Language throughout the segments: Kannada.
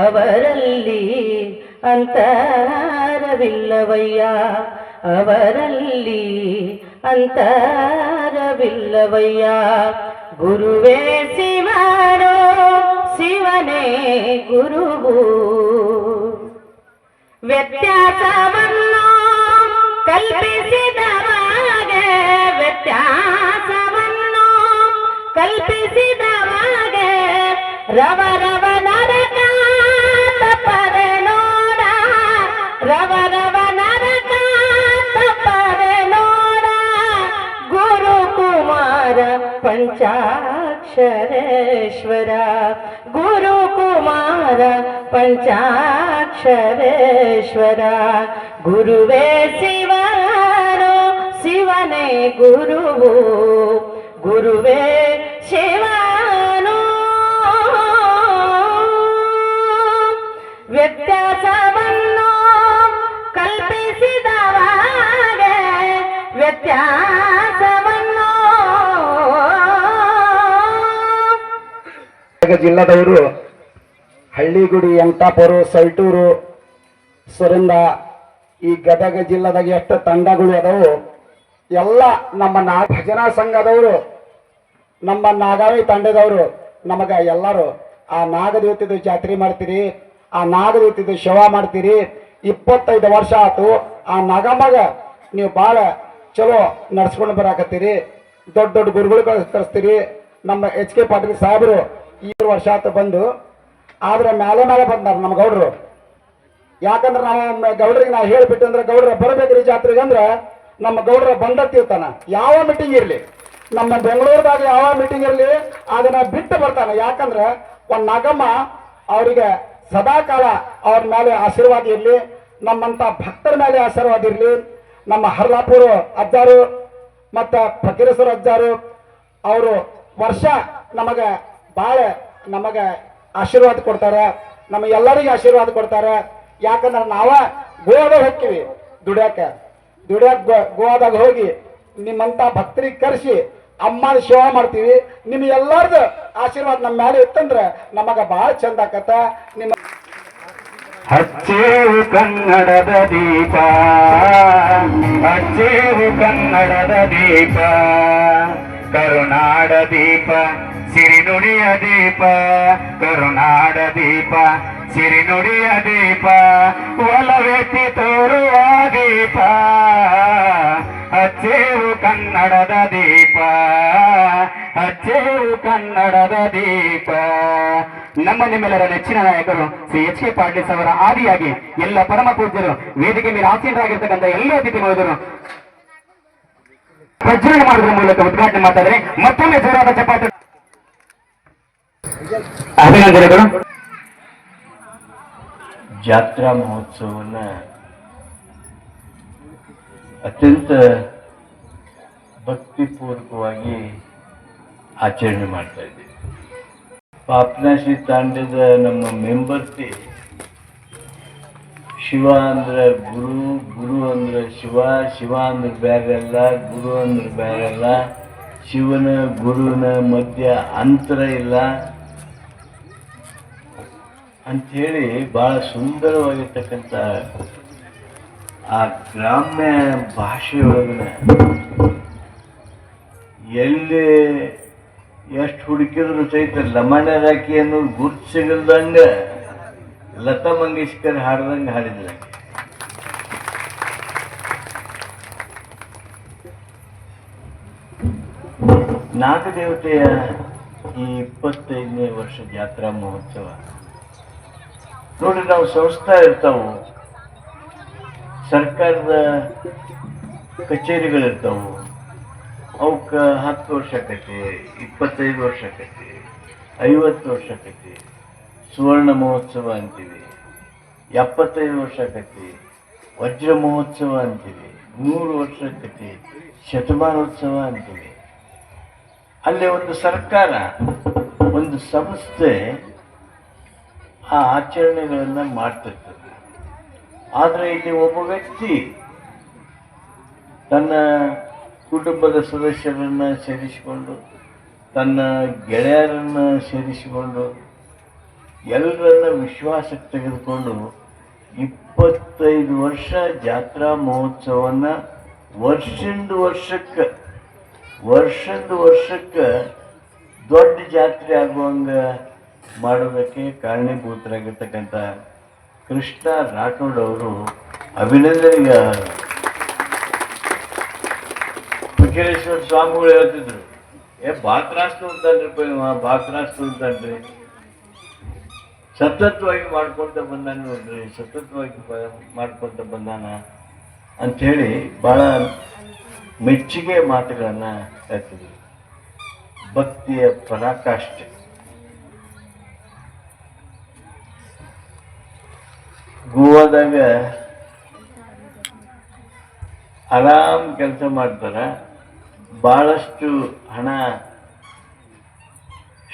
ಅವರಲ್ಲಿ ಅಂತರವಿಲ್ಲವಯ್ಯ ಅವರಲ್ಲಿ ಅಂತರವಿಲ್ಲವಯ್ಯ ಗುರುವೇ ಶಿವನೋ ಶಿವನೇ ಗುರುವು ವ್ಯತ್ಯಾಸವನ್ನು पञ्चाक्षरेश्वरा गुरुकुमार पञ्चाक्षरेश्वरा गुरुवे शिवारो शिवने गुरु गुरुवे शिवानो। व्यत्यासवन्नो कल्पिसिदवागे कल्पसि ಗದಗ ಜಿಲ್ಲಾದವರು ಹಳ್ಳಿಗುಡಿ, ಎಂಟಾಪುರ ಸಲ್ಟೂರು ಸುರಿಂದ ಈ ಗದಗ ಜಿಲ್ಲಾದಾಗ ಎಷ್ಟು ತಂಡಗಳು ಅದಾವು, ಎಲ್ಲ ನಮ್ಮ ನಾ ಭಜನಾ ಸಂಘದವರು, ನಮ್ಮ ನಾಗಾವಿ ತಂಡದವರು, ನಮಗೆ ಎಲ್ಲರೂ ಆ ನಾಗದೇವತೆದು ಜಾತ್ರೆ ಮಾಡ್ತೀರಿ, ಆ ನಾಗದೇವತೆದು ಶವ ಮಾಡ್ತೀರಿ, ಇಪ್ಪತ್ತೈದು ವರ್ಷ ಆತು, ಆ ನಗಮಗ ನೀವು ಭಾಳ ಚಲೋ ನಡ್ಸ್ಕೊಂಡು ಬರಾಕತ್ತೀರಿ, ದೊಡ್ಡ ದೊಡ್ಡ ಗುರುಗಳು ಕಳ್ಸ್- ಕಳಿಸ್ತೀರಿ ನಮ್ಮ ಎಚ್ ಕೆ ಪಾಟೀಲ್ ಸಾಹೇಬರು ಈ ವರ್ಷ ಆತ ಬಂದು, ಆದ್ರೆ ಮೇಲೆ ಮೇಲೆ ಬಂದಾರ ನಮ್ಮ ಗೌಡ್ರು. ಯಾಕಂದ್ರೆ ನಾವು ಗೌಡ್ರಿಗೆ ನಾವು ಹೇಳ್ಬಿಟ್ಟು ಅಂದ್ರೆ ಗೌಡ್ರ ಬರಬೇಕ್ರಿ ಜಾತ್ರೆಗೆ ಅಂದ್ರೆ ನಮ್ಮ ಗೌಡ್ರ ಬಂದತ್ತಿರ್ತಾನ. ಯಾವ ಮೀಟಿಂಗ್ ಇರ್ಲಿ? ನಮ್ಮ ಬೆಂಗಳೂರದಾಗ ಯಾವ ಮೀಟಿಂಗ್ ಇರ್ಲಿ? ಅದನ್ನ ಬಿಟ್ಟು ಬರ್ತಾನೆ. ಯಾಕಂದ್ರೆ ಒಂದು ನಗಮ್ಮ ಅವರಿಗೆ ಸದಾಕಾಲ ಅವ್ರ ಮೇಲೆ ಆಶೀರ್ವಾದ ಇರ್ಲಿ, ನಮ್ಮಂತ ಭಕ್ತರ ಮೇಲೆ ಆಶೀರ್ವಾದ ಇರ್ಲಿ. ನಮ್ಮ ಹರ್ಲಾಪುರ ಅಜ್ಜಾರು ಮತ್ತು ಫಕೀರೇಶ್ವರ ಅಜ್ಜಾರು, ಅವರು ವರ್ಷ ನಮಗ ಬಾಳ ನಮಗ ಆಶೀರ್ವಾದ ಕೊಡ್ತಾರ, ನಮ್ಮ ಎಲ್ಲರಿಗೂ ಆಶೀರ್ವಾದ ಕೊಡ್ತಾರ. ಯಾಕಂದ್ರೆ ನಾವ ಗೋವಾದಾಗ ಹೋಗ್ತೀವಿ ದುಡ್ಯಾಕ. ದುಡ್ಯಾಕ ಗೋವಾದಾಗ ಹೋಗಿ ನಿಮ್ಮಂತ ಭಕ್ತರಿಗೆ ಕರೆಸಿ ಅಮ್ಮನ ಸೇವಾ ಮಾಡ್ತೀವಿ. ನಿಮ್ ಎಲ್ಲಾರ್ದು ಆಶೀರ್ವಾದ ನಮ್ಮ ಮೇಲೆ ಇತ್ತಂದ್ರೆ ನಮಗ ಬಹಳ ಚಂದ ಆಕತ್ತ. ನಿಮ್ಮ ಹಚ್ಚೇವು ಕನ್ನಡದ ದೀಪ, ಹಚ್ಚೇವು ಕನ್ನಡದ ದೀಪ ಕರುನಾಡ ದೀಪ. ಸಿರಿನುಡಿಯ ದೀಪ, ಕರುನಾಡ ದೀಪ, ಸಿರಿನುಡಿಯ ದೀಪ, ಒಲವೆತ್ತಿ ತೋರುವ ದೀಪ ಅಚ್ಚೇವು ಕನ್ನಡದ ದೀಪ ಅಚ್ಚೇವು ಕನ್ನಡದ ದೀಪ. ನಮ್ಮ ನಿಮ್ಮೆಲ್ಲರ ನೆಚ್ಚಿನ ನಾಯಕರು ಶ್ರೀ ಎಚ್ ಕೆ ಪಾಟೀಲ್ ಅವರ ಆದಿಯಾಗಿ ಎಲ್ಲ ಪರಮ ಪೂಜ್ಯರು, ವೇದಿಕೆ ಮೇಲೆ ಆಸೀನರಾಗಿರ್ತಕ್ಕಂಥ ಎಲ್ಲ ಅತಿಥಿ ಮೋದರು ಪ್ರಜ್ವಲನೆ ಮಾಡುವುದರ ಮೂಲಕ ಉದ್ಘಾಟನೆ ಮಾಡ್ತಾರೆ ಮತ್ತೊಮ್ಮೆ ಜೋರಾದ ಚಪಾಟ ಜಾತ್ರಾ ಮಹೋತ್ಸವವನ್ನು ಅತ್ಯಂತ ಭಕ್ತಿಪೂರ್ವಕವಾಗಿ ಆಚರಣೆ ಮಾಡ್ತಾ ಇದ್ದೀವಿ ಪಾಪನಾಶಿ ತಾಂಡದ ನಮ್ಮ ಮೆಂಬರ್ಸಿ, ಶಿವ ಅಂದ್ರೆ ಗುರು ಗುರು ಅಂದ್ರೆ ಶಿವ ಶಿವ ಅಂದ್ರೆ ಬೇರೆಲ್ಲ ಗುರು ಅಂದ್ರೆ ಬೇರೆಲ್ಲ ಶಿವನ ಗುರುವಿನ ಮಧ್ಯ ಅಂತರ ಇಲ್ಲ. ಅಂಥೇಳಿ ಭಾಳ ಸುಂದರವಾಗಿರ್ತಕ್ಕಂಥ ಆ ಗ್ರಾಮ್ಯ ಭಾಷೆಯೊಳಗಿನ ಎಲ್ಲಿ ಎಷ್ಟು ಹುಡುಕಿದ್ರು ಸಹಿತ ಲಮಣ ರಾಕಿ ಅನ್ನೋದು ಗುರ್ತು ಸಿಗಲ್ದಂಗ ಲತಾ ಮಂಗೇಶ್ಕರ್ ಹಾಡ್ದಂಗೆ ಹಾಡಿದ್ರು. ನಾಗದೇವತೆಯ ಈ ಇಪ್ಪತ್ತೈದನೇ ವರ್ಷ ಜಾತ್ರಾ ಮಹೋತ್ಸವ. ನೋಡ್ರಿ ನಾವು ಸಂಸ್ಥಾ ಇರ್ತಾವು. ಸರ್ಕಾರದ ಕಚೇರಿಗಳಿರ್ತಾವು. ಅವಕ್ಕೆ ಹತ್ತು ವರ್ಷ ಆಕೈತಿ ಇಪ್ಪತ್ತೈದು ವರ್ಷ ಆಕೈತಿ ಐವತ್ತು ವರ್ಷ ಆಕೈತಿ ಸುವರ್ಣ ಮಹೋತ್ಸವ ಅಂತೀವಿ. ಎಪ್ಪತ್ತೈದು ವರ್ಷ ಆಕೈತಿ ವಜ್ರ ಮಹೋತ್ಸವ ಅಂತೀವಿ. ನೂರು ವರ್ಷ ಆಕೈತಿ ಶತಮಾನೋತ್ಸವ ಅಂತೀವಿ. ಅಲ್ಲಿ ಒಂದು ಸರ್ಕಾರ, ಒಂದು ಸಂಸ್ಥೆ ಆ ಆಚರಣೆಗಳನ್ನು ಮಾಡ್ತಿರ್ತದೆ ಆದರೆ ಇಲ್ಲಿ ಒಬ್ಬ ವ್ಯಕ್ತಿ ತನ್ನ ಕುಟುಂಬದ ಸದಸ್ಯರನ್ನು ಸೇರಿಸಿಕೊಂಡು, ತನ್ನ ಗೆಳೆಯರನ್ನು ಸೇರಿಸಿಕೊಂಡು ಎಲ್ಲರನ್ನ ವಿಶ್ವಾಸಕ್ಕೆ ತೆಗೆದುಕೊಂಡು ಇಪ್ಪತ್ತೈದು ವರ್ಷ ಜಾತ್ರಾ ಮಹೋತ್ಸವನ್ನ ವರ್ಷದಿಂದ ವರ್ಷಕ್ಕೆ ವರ್ಷದ ವರ್ಷಕ್ಕೆ ದೊಡ್ಡ ಜಾತ್ರೆ ಆಗುವಂಗ ಮಾಡೋದಕ್ಕೆ ಕಾರಣೀಭೂತರಾಗಿರ್ತಕ್ಕಂಥ ಕೃಷ್ಣ ರಾಠೋಡ್ ಅವರು ಅಭಿನಂದನೆಗೆ ಫಕೀರೇಶ್ವರ ಸ್ವಾಮಿಗಳು ಹೇಳ್ತಿದ್ರು. ಏ ಬಾತ್ರಾಸ್ತು ತ್ರಾಸ ಉಂಟನ್ರಿಪ್ಪ ಇವ ಸತತ್ವಾಗಿ ಮಾಡ್ಕೊಳ್ತಾ ಸತತವಾಗಿ ಮಾಡ್ಕೊಂತ ಬಂದಾನ ನೋಡ್ರಿ, ಸತತ್ವಾಗಿ ಮಾಡ್ಕೊಳ್ತಾ ಬಂದಾನ ಅಂಥೇಳಿ ಭಾಳ ಮೆಚ್ಚುಗೆ ಮಾತುಗಳನ್ನು ಹೇಳ್ತಿದ್ರು. ಭಕ್ತಿಯ ಪರಾಕಾಷ್ಠೆ. ಗೋವಾದಾಗ ಆರಾಮ್ ಕೆಲಸ ಮಾಡ್ತಾರೆ. ಬಹಳಷ್ಟು ಹಣ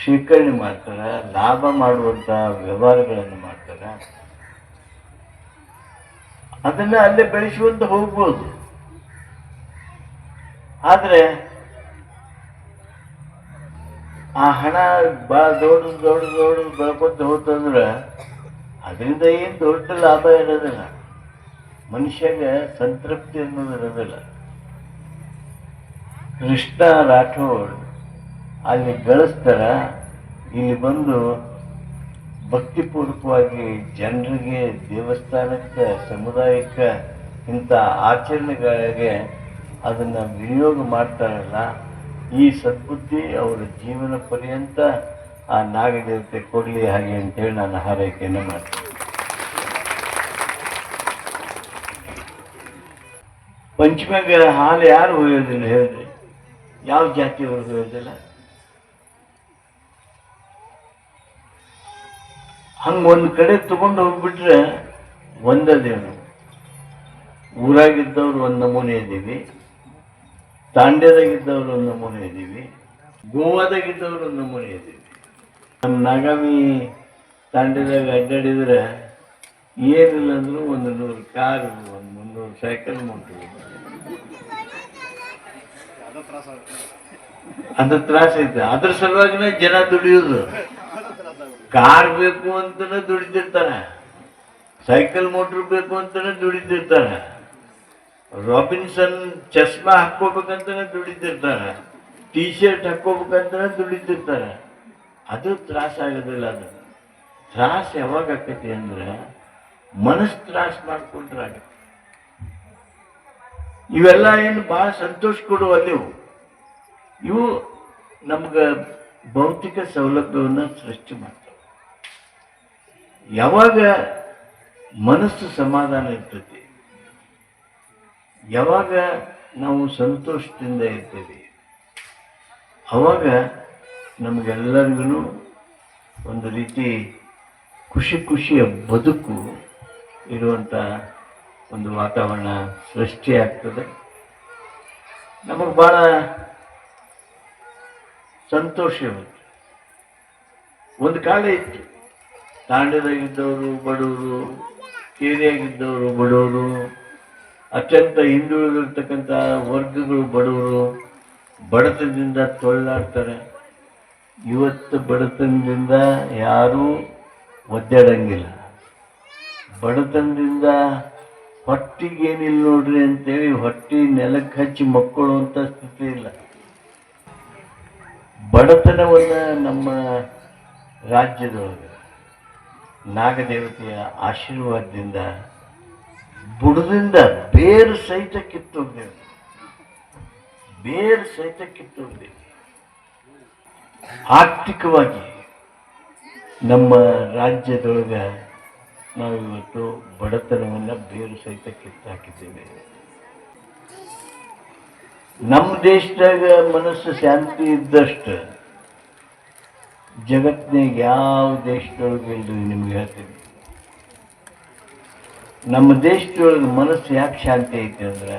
ಶೇಖರಣೆ ಮಾಡ್ತಾರೆ, ಲಾಭ ಮಾಡುವಂಥ ವ್ಯವಹಾರಗಳನ್ನು ಮಾಡ್ತಾರೆ. ಅದನ್ನ ಅಲ್ಲೇ ಬೆಳೆಸುವಂತ ಹೋಗ್ಬೋದು. ಆದರೆ ಆ ಹಣ ಭಾಳ ದೊಡ್ಡ ದೊಡ್ಡ ದೊಡ್ಡ ಬೆಳ್ಕೊಂತ ಹೋತಂದ್ರ ಅದರಿಂದ ಏನು ದೊಡ್ಡ ಲಾಭ ಇರೋದಿಲ್ಲ. ಮನುಷ್ಯಗೆ ಸಂತೃಪ್ತಿ ಅನ್ನೋದು ಇರೋದಿಲ್ಲ. ಕೃಷ್ಣ ರಾಠೋಡ್ ಅಲ್ಲಿ ಗಳಿಸ್ತಾರ, ಇಲ್ಲಿ ಬಂದು ಭಕ್ತಿಪೂರ್ವಕವಾಗಿ ಜನರಿಗೆ ದೇವಸ್ಥಾನಕ್ಕೆ, ಸಮುದಾಯಕ್ಕೆ ಇಂಥ ಆಚರಣೆಗಳಿಗೆ ಅದನ್ನು ವಿನಿಯೋಗ ಮಾಡ್ತಾರಲ್ಲ, ಈ ಸದ್ಬುದ್ಧಿ ಅವರ ಜೀವನ ಪರ್ಯಂತ ಆ ನಾಗದೇವತೆ ಕೊಡಲಿ ಹಾಗೆ ಅಂತೇಳಿ ನಾನು ಹಾರೈಕೆಯನ್ನು ಮಾಡ್ತೀನಿ. ಪಂಚಮ್ಯಾಗ ಹಾಲು ಯಾರು ಒಯ್ಯೋದಿಲ್ಲ ಹೇಳ್ರಿ ಯಾವ ಜಾತಿಯವರು ಹೋಯೋದಿಲ್ಲ ಹಂಗ ಒಂದು ಕಡೆ ತಗೊಂಡು ಹೋಗ್ಬಿಟ್ರೆ ಒಂದದೇನು ಊರಾಗಿದ್ದವ್ರು ಒಂದು ನಮೂನೆ ಇದ್ದೀವಿ ತಾಂಡ್ಯದಾಗಿದ್ದವ್ರು ಒಂದು ನಮೂನೆ ಇದ್ದೀವಿ ಗೋವಾದಾಗಿದ್ದವ್ರು ಒಂದು ನಮೂನೆ ಇದ್ದೀವಿ ನಾಗಾಮಿ ತಂಡದಾಗ ಅಡ್ಡಾಡಿದ್ರೆ ಏನಿಲ್ಲ ಅಂದರೂ ಒಂದು ನೂರು ಕಾರು, ಒಂದು ಮುನ್ನೂರು ಸೈಕಲ್ ಮುಟ್ಟು ಅದು ತ್ರಾಸ ಐತೆ. ಅದ್ರ ಸಲುವಾಗಿನ ಜನ ದುಡಿಯೋದು. ಕಾರ್ ಬೇಕು ಅಂತಾನೆ ದುಡಿದಿರ್ತಾನೆ ಸೈಕಲ್, ಮೋಟ್ರ್ ಬೇಕು ಅಂತಾನೆ ದುಡಿದಿರ್ತಾನೆ ರಾಬಿನ್ಸನ್ ಚಸ್ಮಾ ಹಾಕ್ಕೋಬೇಕಂತಾನೆ ದುಡಿದಿರ್ತಾನೆ ಟೀ ಶರ್ಟ್ ಹಾಕ್ಕೋಬೇಕಂತಾನೆ ದುಡಿದಿರ್ತಾನೆ ಅದು ತ್ರಾಸ ಆಗೋದಿಲ್ಲ ಅದು. ತ್ರಾಸ ಯಾವಾಗ ಆಕೈತಿ ಅಂದ್ರೆ ಮನಸ್ಸು ತ್ರಾಸ ಮಾಡ್ಕೊಂಡ್ರೆ ಆಗತ್ತೆ. ಇವೆಲ್ಲ ಏನು ಬಹಳ ಸಂತೋಷ ಕೊಡುವಲ್ಲಿವು ಇವು ನಮ್ಗೆ ಭೌತಿಕ ಸೌಲಭ್ಯವನ್ನು ಸೃಷ್ಟಿ ಮಾಡ್ತವೆ. ಯಾವಾಗ ಮನಸ್ಸು ಸಮಾಧಾನ ಇರ್ತೈತಿ, ಯಾವಾಗ ನಾವು ಸಂತೋಷದಿಂದ ಇರ್ತೀವಿ, ಅವಾಗ ನಮಗೆಲ್ಲರಿಗೂ ಒಂದು ರೀತಿ ಖುಷಿ ಖುಷಿಯ ಬದುಕು ಇರುವಂಥ ಒಂದು ವಾತಾವರಣ ಸೃಷ್ಟಿಯಾಗ್ತದೆ. ನಮಗೆ ಭಾಳ ಸಂತೋಷ ಇರುತ್ತೆ. ಒಂದು ಕಾಲ ಇತ್ತು. ತಾಂಡ್ಯದಾಗಿದ್ದವರು ಬಡವರು ಕೇರಿಯಾಗಿದ್ದವರು ಬಡವರು, ಅತ್ಯಂತ ಹಿಂದುಳಿದಿರ್ತಕ್ಕಂಥ ವರ್ಗಗಳು ಬಡವರು ಬಡತನದಿಂದ ತೊಳ್ಳಾಡ್ತಾರೆ ಇವತ್ತು ಬಡತನದಿಂದ ಯಾರೂ ಒದ್ದಾಡಂಗಿಲ್ಲ. ಬಡತನದಿಂದ ಹೊಟ್ಟಿಗೇನಿಲ್ಲ ನೋಡ್ರಿ ಅಂತೇಳಿ ಹೊಟ್ಟಿ ನೆಲಕ್ಕೆ ಹಚ್ಚಿ ಮಕ್ಕಳುವಂಥ ಸ್ಥಿತಿ ಇಲ್ಲ. ಬಡತನವನ್ನು ನಮ್ಮ ರಾಜ್ಯದೊಳಗೆ ನಾಗದೇವತೆಯ ಆಶೀರ್ವಾದದಿಂದ, ಬುಡದಿಂದ ಬೇರು ಸಹಿತ ಕಿತ್ತೋಗ್ದೇವೆ ಬೇರು ಸಹಿತ ಕಿತ್ತೋಗ್ದೇವೆ ಆರ್ಥಿಕವಾಗಿ ನಮ್ಮ ರಾಜ್ಯದೊಳಗೆ ನಾವು ಇವತ್ತು ಬಡತನವನ್ನು ಬೇರು ಸಹಿತ ಕಿತ್ತಾಕಿದ್ದೇವೆ ನಮ್ಮ ದೇಶದಾಗ ಮನಸ್ಸು ಶಾಂತಿ ಇದ್ದಷ್ಟು ಜಗತ್ತಿನಾಗ ಯಾವ ದೇಶದೊಳಗೆ ಇಲ್ರಿ ನಿಮ್ಗೆ ಹೇಳ್ತೀನಿ ನಮ್ಮ ದೇಶದೊಳಗೆ ಮನಸ್ಸು ಯಾಕೆ ಶಾಂತಿ ಐತೆ ಅಂದ್ರೆ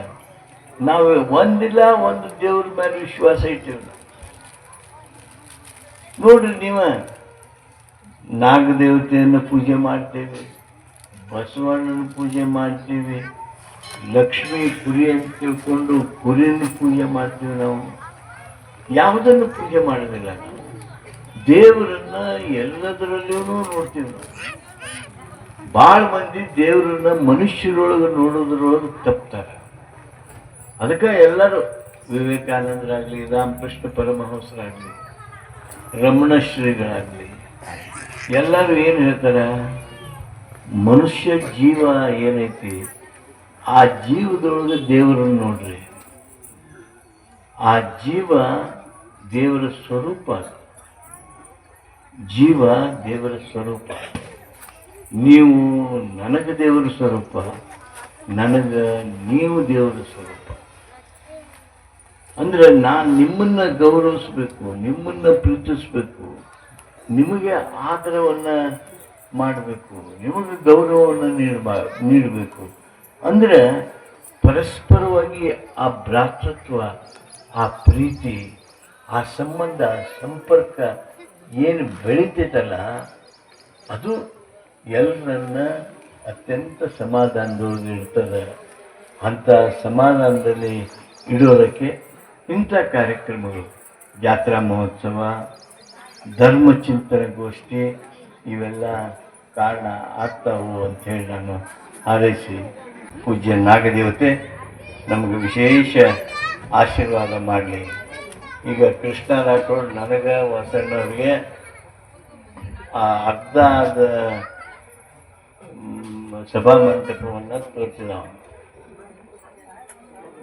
ನಾವು ಒಂದಿಲ್ಲ ಒಂದು ದೇವ್ರ ಮೇಲೆ ವಿಶ್ವಾಸ ಇಟ್ಟಿವಿ ನಾವು. ನೋಡ್ರಿ ನೀವ, ನಾಗದೇವತೆಯನ್ನು ಪೂಜೆ ಮಾಡ್ತೇವೆ, ಬಸವಣ್ಣನ ಪೂಜೆ ಮಾಡ್ತೀವಿ, ಲಕ್ಷ್ಮಿ ಕುರಿ ಅಂತ ತಿಳ್ಕೊಂಡು ಕುರಿಯನ್ನು ಪೂಜೆ ಮಾಡ್ತೀವಿ ನಾವು. ಯಾವುದನ್ನು ಪೂಜೆ ಮಾಡೋದಿಲ್ಲ ನಾವು. ದೇವರನ್ನ ಎಲ್ಲದರಲ್ಲೂ ನೋಡ್ತೀವಿ ನಾವು. ಭಾಳ ಮಂದಿ ದೇವರನ್ನ ಮನುಷ್ಯರೊಳಗೆ ನೋಡೋದ್ರೊಳಗೆ ತಪ್ತಾರೆ. ಅದಕ್ಕೆ ಎಲ್ಲರೂ ವಿವೇಕಾನಂದರಾಗಲಿ, ರಾಮಕೃಷ್ಣ ಪರಮಹಂಸರಾಗಲಿ ರಮಣ ಶ್ರೀಗಳಾಗಲಿ ಎಲ್ಲರೂ ಏನು ಹೇಳ್ತಾರೆ? ಮನುಷ್ಯ ಜೀವ ಏನೈತಿ? ಆ ಜೀವದೊಳಗೆ ದೇವರನ್ನು ನೋಡ್ರಿ. ಆ ಜೀವ ದೇವರ ಸ್ವರೂಪ. ಜೀವ ದೇವರ ಸ್ವರೂಪ. ನೀವು ನನಗೆ ದೇವರ ಸ್ವರೂಪ, ನನಗೆ ನೀವು ದೇವರ ಸ್ವರೂಪ. ಅಂದ್ರೆ ನಾನು ನಿಮ್ಮನ್ನ ಗೌರವಿಸ್ಬೇಕು, ನಿಮ್ಮನ್ನ ಪ್ರೀತಿಸ್ಬೇಕು, ನಿಮಗೆ ಆದರವನ್ನು ಮಾಡಬೇಕು, ನಿಮಗೆ ಗೌರವವನ್ನು ನೀಡಬಾ, ನೀಡಬೇಕು. ಅಂದ್ರೆ ಪರಸ್ಪರವಾಗಿ ಆ ಭ್ರಾತೃತ್ವ, ಆ ಪ್ರೀತಿ, ಆ ಸಂಬಂಧ, ಸಂಪರ್ಕ ಏನು ಬೆಳೀತೈತಲ್ಲ, ಅದು ಎಲ್ಲರನ್ನ ಅತ್ಯಂತ ಸಮಾಧಾನದೊಳಗೆ ಇರ್ತದೆ. ಅಂಥ ಸಮಾಧಾನದಲ್ಲಿ ಇಡೋದಕ್ಕೆ ಇಂಥ ಕಾರ್ಯಕ್ರಮಗಳು. ಜಾತ್ರಾ ಮಹೋತ್ಸವ ಧರ್ಮ ಚಿಂತನೆ ಗೋಷ್ಠಿ ಇವೆಲ್ಲ ಕಾರಣ ಆಗ್ತಾವು ಅಂತ ಹೇಳಿ ನಾನು ಹಾರೈಸಿ ಪೂಜ್ಯ ನಾಗದೇವತೆ ನಮಗೆ ವಿಶೇಷ ಆಶೀರ್ವಾದ ಮಾಡಲಿ. ಈಗ ಕೃಷ್ಣ ರಾಠೋಡ್ ನನಗೆ ವಸಣ್ಣವ್ರಿಗೆ ಆ ಅರ್ಧ ಆದ ಮ್, ಸಭಾ ಮಂಟಪವನ್ನು ತೋರಿಸಿದ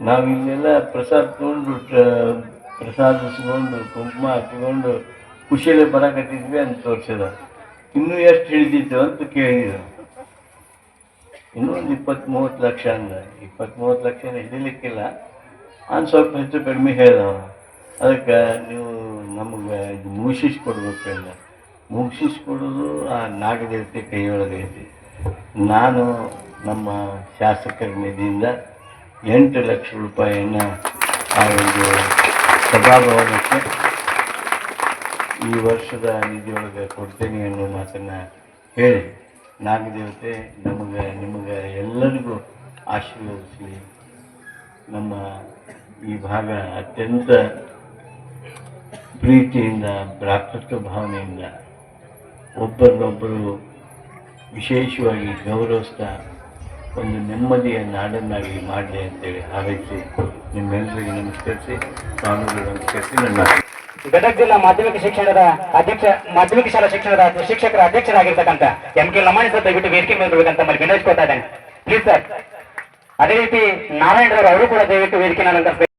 ನಾವು ಇಲ್ಲೆಲ್ಲ ಪ್ರಸಾದ ತಗೊಂಡು ಟ- ಪ್ರಸಾದ ಇಸ್ಕೊಂಡು ಕುಂಕುಮ ಹಚ್ಕೊಂಡು ಖುಷಿಯಲ್ಲಿ ಬರಕತ್ತಿದ್ವಿ ಅಂತ ತೋರಿಸಿದ ಇನ್ನೂ ಎಷ್ಟು ಹಿಡಿದಿತ್ತು ಅಂತ ಕೇಳಿದ ಇನ್ನೂ ಒಂದು ಇಪ್ಪತ್ತ್ ಮೂವತ್ತು ಲಕ್ಷ ಅಂದ. ಇಪ್ಪತ್ತು ಮೂವತ್ತು ಲಕ್ಷ ಹಿಡಿಲಿಕ್ಕಿಲ್ಲ. ಆನ್ ಸ್ವಲ್ಪ ಹೆಚ್ಚು ಕಡಿಮೆ ಹೇಳಿದವ ಅದಕ್ಕೆ ನೀವು ನಮಗೆ ಇದು ಮುಗಿಸಿಸ್ಕೊಡ್ಬೇಕು ಎಲ್ಲ ಮುಗಿಸಿಸ್ಕೊಡೋದು ಆ ನಾಗದೇವತೆ ಕೈಯೊಳಗೈತಿ. ನಾನು ನಮ್ಮ ಶಾಸಕರ ನಿಧಿಯಿಂದ ಎಂಟು ಲಕ್ಷ ರೂಪಾಯಿಯನ್ನು ಆ ಒಂದು ಸಭಾಭವನಕ್ಕೆ ಈ ವರ್ಷದ ನಿಧಿಯೊಳಗೆ ಕೊಡ್ತೇನೆ ಅನ್ನೋ ಮಾತನ್ನು ಹೇಳಿ. ನಾಗದೇವತೆ, ನಮಗೆ, ನಿಮಗೆ ಎಲ್ಲರಿಗೂ ಆಶೀರ್ವದಿಸಲಿ ನಮ್ಮ ಈ ಭಾಗ ಅತ್ಯಂತ ಪ್ರೀತಿಯಿಂದ, ಭ್ರಾತೃತ್ವ ಭಾವನೆಯಿಂದ ಒಬ್ಬರನ್ನೊಬ್ಬರು ವಿಶೇಷವಾಗಿ ಗೌರವಿಸ್ತಾ ಒಂದು ನೆಮ್ಮದಿಯ ನಾಡನ್ನಾಗಿ ಮಾಡಲಿ ಅಂತೇಳಿ ಹಾರೈಸಿ ನಿಮ್ಮೆಲ್ಲರಿಗೆ ನಮಸ್ಕರಿಸಿ, ಸ್ವಾಮಿಗಳು ನಮಸ್ಕರಿಸಿ ನನ್ನ ಗದಗ ಜಿಲ್ಲಾ ಮಾಧ್ಯಮಿಕ ಶಿಕ್ಷಣದ ಅಧ್ಯಕ್ಷ, ಮಾಧ್ಯಮಿಕ ಶಾಲಾ ಶಿಕ್ಷಣದ ಶಿಕ್ಷಕರ ಅಧ್ಯಕ್ಷರಾಗಿರ್ತಕ್ಕಂಥ ಎಂ ಕೆ ಲಮಾಣಿ ಸರ್, ದಯವಿಟ್ಟು ವೇದಿಕೆ ಮೇಲೆ ಬರಬೇಕಂತ ಮಲ್ಲಿ ವಿನೋದಿಸ್ಕೊತಾ ಇದ್ದೇನೆ. ಪ್ಲೀಸ್ ಸರ್ ಅದೇ ರೀತಿ ನಾರಾಯಣರವರು ಅವರು ಕೂಡ ದಯವಿಟ್ಟು ವೇದಿಕೆ ಅಲಂಕರಿಸಬೇಕು